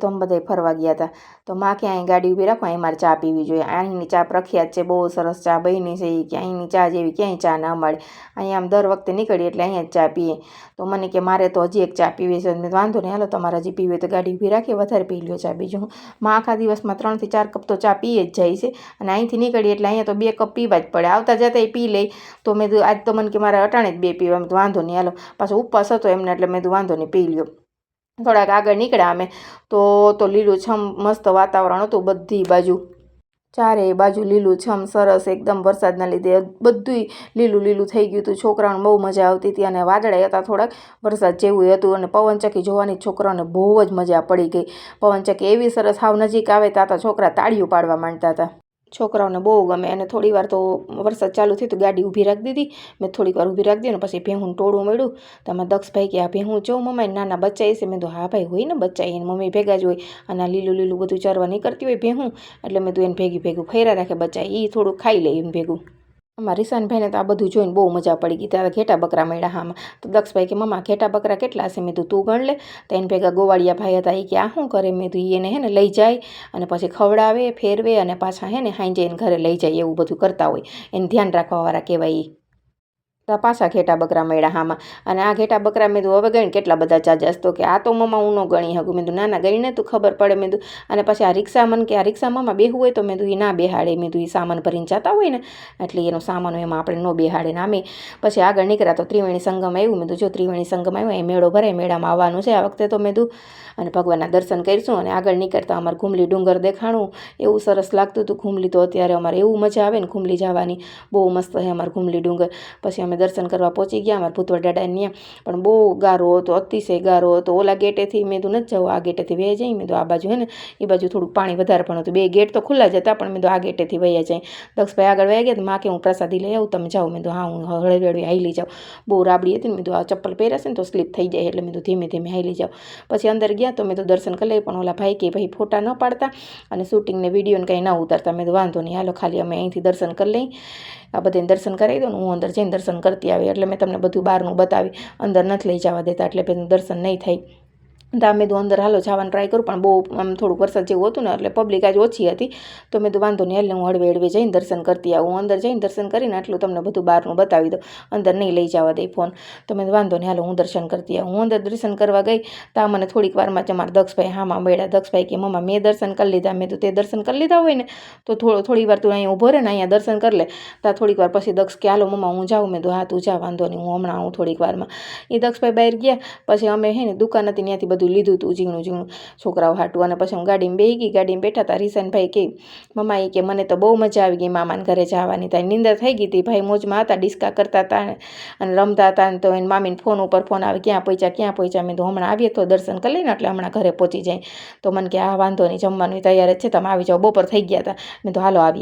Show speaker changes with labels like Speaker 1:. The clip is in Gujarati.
Speaker 1: તો અમે બધાય ફરવા ગયા હતા તો માં કે અહીં ગાડી ઊભી રાખો, અહીં મારે ચા પીવી જોઈએ. અહીંની ચા પ્રખ્યાત છે, બહુ સરસ ચા બની છે કે અહીંની ચા જેવી ક્યાંય ચા ના મળે. અહીં આમ દર વખતે નીકળીએ એટલે અહીંયા જ ચા પીએ. તો મને કે મારે તો હજી એક ચા પીવી છે. મેં વાંધો નહીં, હાલો, તમારે હજી પીવી તો ગાડી ઊભી રાખીએ, વધારે પી લ્યો ચા. બીજું માં આખા દિવસમાં ત્રણથી ચાર કપ તો ચા પીએ જ જાય છે અને અહીંથી નીકળીએ એટલે અહીંયા તો બે કપ પીવા જ પડે. આવતા જતા એ પી લે તો મેં આજ તો મને કે મારે અટાણે જ બે પીવા. મેં વાંધો નહીં, હાલો. પાછો ઉપવાસ હતો એમને એટલે મેં વાંધો નહીં, પી લ્યો. થોડાક આગળ નીકળ્યા અમે, તો તો લીલુંછમ મસ્ત વાતાવરણ હતું બધી બાજુ. ચારેય બાજુ લીલુંછમ, સરસ એકદમ વરસાદના લીધે બધુંય લીલું લીલું થઈ ગયું હતું. છોકરાઓને બહુ મજા આવતી હતી અને વાદળાય હતા થોડાક, વરસાદ જેવું હતું અને પવનચક્કી જોવાની છોકરાઓને બહુ જ મજા પડી ગઈ. પવનચક્કી એવી સરસ હાવ નજીક આવે ત્યાં છોકરા તાળીઓ પાડવા માંડતા હતા. છોકરાઓને બહુ ગમે. અને થોડી વાર તો વરસાદ ચાલુ થયું તો ગાડી ઊભી રાખી દીધી. મેં થોડીક વાર ઊભી રાખી દીધી પછી ભેહું ટોળું મળ્યું. તો આમાં દક્ષભાઈ કે, આ ભેહું જો મમ્મા નાના બચ્ચા છે. મેં તો હા ભાઈ, હોય ને બચ્ચા એને મમ્મી ભેગા જ હોય. અને લીલું લીલું બધું ચરવા નીકળતી હોય ભેહું. એટલે મેં તો એને ભેગી ભેગું ફેરા રાખે બચ્ચા એ થોડું ખાઈ લે એમ ભેગું. અમારા રીસાનભાઈને તો આ બધું જોઈને બહુ મજા પડી ગઈ. ત્યારે ઘેટા બકરા મળ્યા હામાં. તો દક્ષભાઈ કે, મમ્મા, ઘેટા બકરા કેટલા હશે મેં તું તું ગણ લે. તો એને ભેગા ગોવાળિયા ભાઈ હતા. એ કે, આ શું કરે? મેં તું એને હે ને લઈ જાય અને પછી ખવડાવે, ફેરવે અને પાછા હે ને હાંજે એને ઘરે લઈ જાય એવું બધું કરતા હોય. એને ધ્યાન રાખવાવાળા કહેવાય પાછા ઘેટા બકરા મળ્યા હામાં. અને આ ઘેટા બકરા મેં હવે ગણી કેટલા બધા ચાર્જસ તો કે, આ તો મમ્મા હું ન ગણી શકું. મેં ના ના, ગણીને તું ખબર પડે. મેં તું અને પછી આ રિક્ષા મન કે આ રિક્ષા મમ્મા બેહવું હોય તો મેં તું એ ના બેહાડે. મેં તું એ સામાન ભરીને જતા હોય ને, એટલે એનો સામાન એમાં આપણે ન બેહાડે. ને અમે પછી આગળ નીકળ્યા તો ત્રિવેણી સંગમ આવ્યું. મેં તું જો ત્રિવેણી સંગમ આવ્યું એ મેળો ભરાય, મેળામાં આવવાનું છે આ વખતે તો. મેં તું અને ભગવાનના દર્શન કરીશું. અને આગળ નીકળતા અમારે ઘૂમલી ડુંગર દેખાણું. એવું સરસ લાગતું હતું ઘૂમલી તો અત્યારે અમારે એવું મજા આવે ને ઘૂમલી જવાની. બહુ મસ્ત છે અમારે ઘૂમલી ડુંગર. પછી અમે દર્શન કરવા પહોંચી ગયા, અમારા ભૂતવડ દાદાને ત્યાં. પણ બહુ ગારો હતો, અતિશય ગારો હતો. ઓલા ગેટેથી મેં તો નથી જવું, આ ગેટેથી વહી જઈ. મેં તો આ બાજુ હે ને, એ બાજુ થોડુંક પાણી વધારે પણ હતું. બે ગેટ તો ખુલ્લા જ હતા, પણ મેં તો આ ગેટેથી વહ્યા જાય દક્ષભાઈ આગળ વહી ગયા, તો માં કે હું પ્રસાદી લઈ આવું, તમે જાઓ. મેં તો હા, હું હળવી હળવી હાલી જાઉં. બહુ રાબડી હતી ને, મેં તો આ ચપ્પલ પહેરાશે ને, તો સ્લીપ થઈ જાય એટલે મેં તો ધીમે ધીમે હાલી જાઉં. પછી અંદર ગયા તો મેં તો દર્શન કરી લઈ પણ ઓલા ભાઈ કે, ભાઈ, ફોટા ન પાડતા અને શૂટિંગને વિડીયોને કંઈ ના ઉતારતા. મેં તો વાંધો નહીં, હાલો, ખાલી અમે અહીંથી દર્શન કરી લઈ આ બધાને દર્શન કરાવી દો હું અંદર જઈને દર્શન કરતી આવી એટલે મેં તમને બધું બહારનું બતાવી. અંદર નથી લઈ જવા દેતા એટલે પછી દર્શન નહીં થાય. તો મેં તો અંદર હાલો જવાનું ટ્રાય કરું, પણ બહુ આમ થોડુંક વરસાદ જેવું હતું ને, એટલે પબ્લિક આજ ઓછી હતી. તો મેં તો વાંધો નહીં એટલે હું હળવે હળવે જઈને દર્શન કરતી આવું. અંદર જઈને દર્શન કરીને આટલું તમને બધું બહારનું બતાવી દઉં. અંદર નહીં લઈ જવા દે ફોન તો મેં વાંધો નહીં, હાલો હું દર્શન કરતી આવું. હું અંદર દર્શન કરવા ગઈ, તો મને થોડીક વારમાં જ અમારા દક્ષભાઈ હામાં બેડા દક્ષભાઈ કે, મમ્મા, મેં દર્શન કરી લીધા. મેં તો તે દર્શન કરી લીધા હોય ને, તો થોડો, થોડી વાર તું અહીંયા ઊભો રહે ને, અહીંયા દર્શન કરી લે. તો થોડીક વાર પછી દક્ષ કે, હાલો મમ્મા, હું જાઉં. મેં તો, હા, તું જા, વાંધો નહીં, હું હમણાં આવું થોડીક વારમાં. એ દક્ષભાઈ બહાર ગયા. પછી અમે હે ને, દુકાન હતી, ત્યાંથી બધું લીધું હતું ઝીણું ઝીણું. છોકરાઓ હાટું અને પછી હું ગાડીમાં બેહી ગઈ, ગાડીમાં બેઠા હતા રીસનભાઈ કે, મમ્મા એ કે મને તો બહુ મજા આવી ગઈ મામાને ઘરે જવાની. ત્યાં નિંદર થઈ ગઈ હતી ભાઈ મોજમાં હતા, ડિસ્કા કરતા હતા અને રમતા હતા તો એને મામીને ફોન ઉપર ફોન આવે, ક્યાં પહોંચ્યા ક્યાં પહોંચ્યા મેં તો હમણાં આવીએ તો દર્શન કરી લઈને, એટલે હમણાં ઘરે પહોંચી જાય. તો મને કે આ વાંધો નહીં, જમવાની તૈયાર જ છે, તમે આવી જાઓ, બપોર થઈ ગયા હતા મેં તો હાલો, આવીએ.